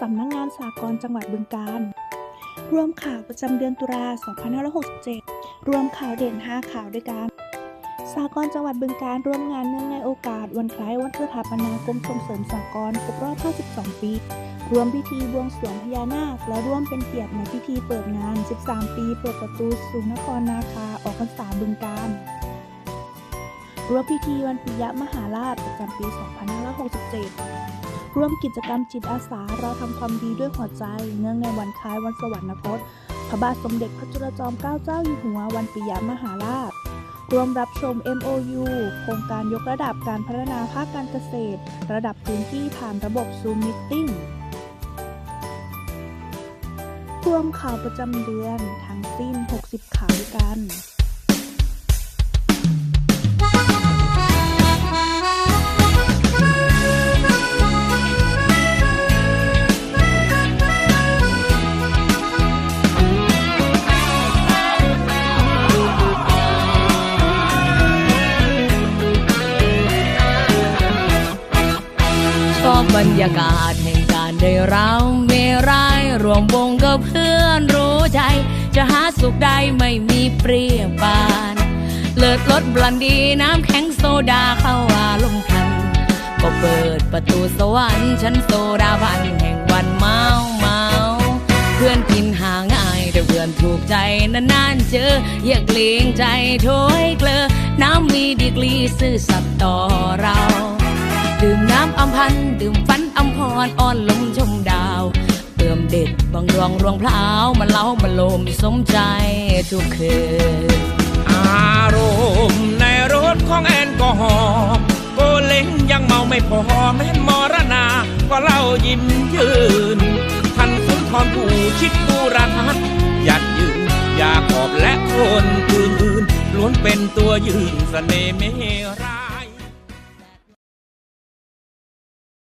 สำนักงงานสากลจังหวัดบึงกาฬรวมข่าวประจำเดือนตุลา 2567 รวมข่าวเด่น 5 ข่าวด้วยกันสากลจังหวัดบึงกาฬร่วมงานเนื่องในโอกาส วันคล้ายวันสถาปนากรมส่งเสริมสากลครบรอบ 52 ปี รวมพิธีบวงสรวงพญานาค และร่วมเป็นเกียรติในพิธีเปิดงาน 13 ปี เปิดประตูสู่นครนาคาออกพรรษาบึงกาฬรวมพิธีวันปิยมหาราชประจำปี 2567 ร่วมกิจกรรมจิตอาสาเราทำความดีด้วยหัวใจ เนื่องในวันคล้ายวันสวรรคต พระบาทสมเด็จพระจุลจอมเกล้าเจ้าอยู่หัววันปิยมหาราชร่วมรับชม MOU โครงการยกระดับการพัฒนาภาคการเกษตร ระดับพื้นที่ผ่านระบบ Zoom Meeting รวมข่าวประจำเดือนทั้ง บรรยากาศแห่งการได้เราเมรายรวมวงกับเพื่อนรู้ใจ จะหาสุขได้ไม่มีเปรียบปาน เลิศรสบลันดีน้ำแข็งโซดาเข้าอารมณ์คัน ก็เปิดประตูสวรรค์ชั้นโซดาบันแห่งวันเมาเมาเพื่อนกินหาง่ายแต่เพื่อนถูกใจนานๆเจออย่าเกรงใจโถยเกลือน้ำมีดีกรีซื่อสัตย์ต่อเรา ดื่มน้ำอำพันดื่มฟันอำพรอ่อนลมชมดาว เติมเด็ดบางดวงรวงพลาวมาเล้ามาลมสมใจทุกคืนอารมณ์ในรถของแอลกอฮอล์โกเล้งยังเมาไม่พอแม้นมรณาก็เล่ายิ้มยืนท่านสุนทรผู้ชิดบูรทัศน์หยัดยืนยาขอบและคนอื่นๆล้วนเป็นตัวยืนเสน่ห์เมรั